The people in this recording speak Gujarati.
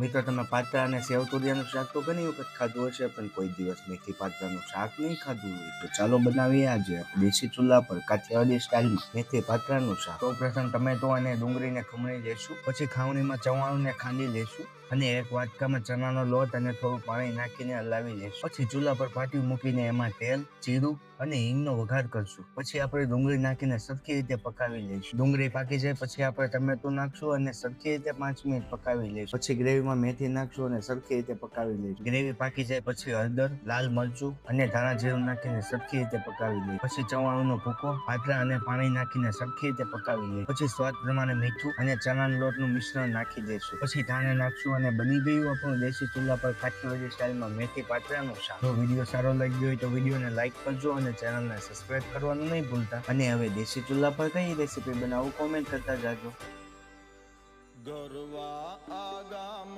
મિત્રો, તમે પાત્રા અને સેવ તુરિયાનું શાક તો ઘણી વખત ખાધું હશે, પણ કોઈ દિવસ મેથી પાત્રાનું શાક નહીં ખાધું હોય તો ચાલો બનાવીએ આજે દેશી ચૂલા પર કાઠિયાવાડી સ્ટાઇલમાં મેથી પાત્રાનું શાક. સૌ પ્રથમ ટમેટો અને ડુંગળીને ખમણી લેશું પછી ખાવણીમાં ચવાણુંને ખાંડી લેશું અને એક વાટકામાં ચણાનો લોટ અને થોડું પાણી નાખીને હલાવી લેશું પછી ચૂલા પર પાટિયું મૂકીને એમાં તેલ, જીરું અને હિંગનો વઘાર કરશું. પછી આપણે ડુંગળી નાખીને સરખી રીતે પકાવી લઈશું. ડુંગળી પાકી જાય, પછી આપણે ટમેટું નાખશું અને સરખી રીતે પાંચ મિનિટ પકાવી લઈશું. પછી ગ્રેવીમાં મેથી નાખશું અને સરખી રીતે પકાવી લઈશું. ગ્રેવી પાકી જાય પછી હળદર, લાલ મરચું અને ધાણા જીરું નાખીને સરખી રીતે પકાવી લઈએ. પછી ચવાણુંનો ભૂકો પાતરા અને પાણી નાખીને સરખી રીતે પકાવી લઈએ. પછી સ્વાદ પ્રમાણે મીઠું અને ચણાના લોટનું મિશ્રણ નાખી દઈશું. પછી ધાણે નાખશું અને બની ગયું આપણું દેશી ચૂલા પર કાઠિયાવાડી સ્ટાઇલમાં મેથી પાત્રાનું શાક. જો વીડિયો સારો લાગ્યો હોય તો વિડીયોને લાઈક કરજો અને ચેનલને સબસ્ક્રાઇબ કરવાનું નહીં ભૂલતા. અને હવે દેશી ચૂલા પર કઈ રેસીપી બનાવું કોમેન્ટ કરતા જાજો. ગરવા આગામ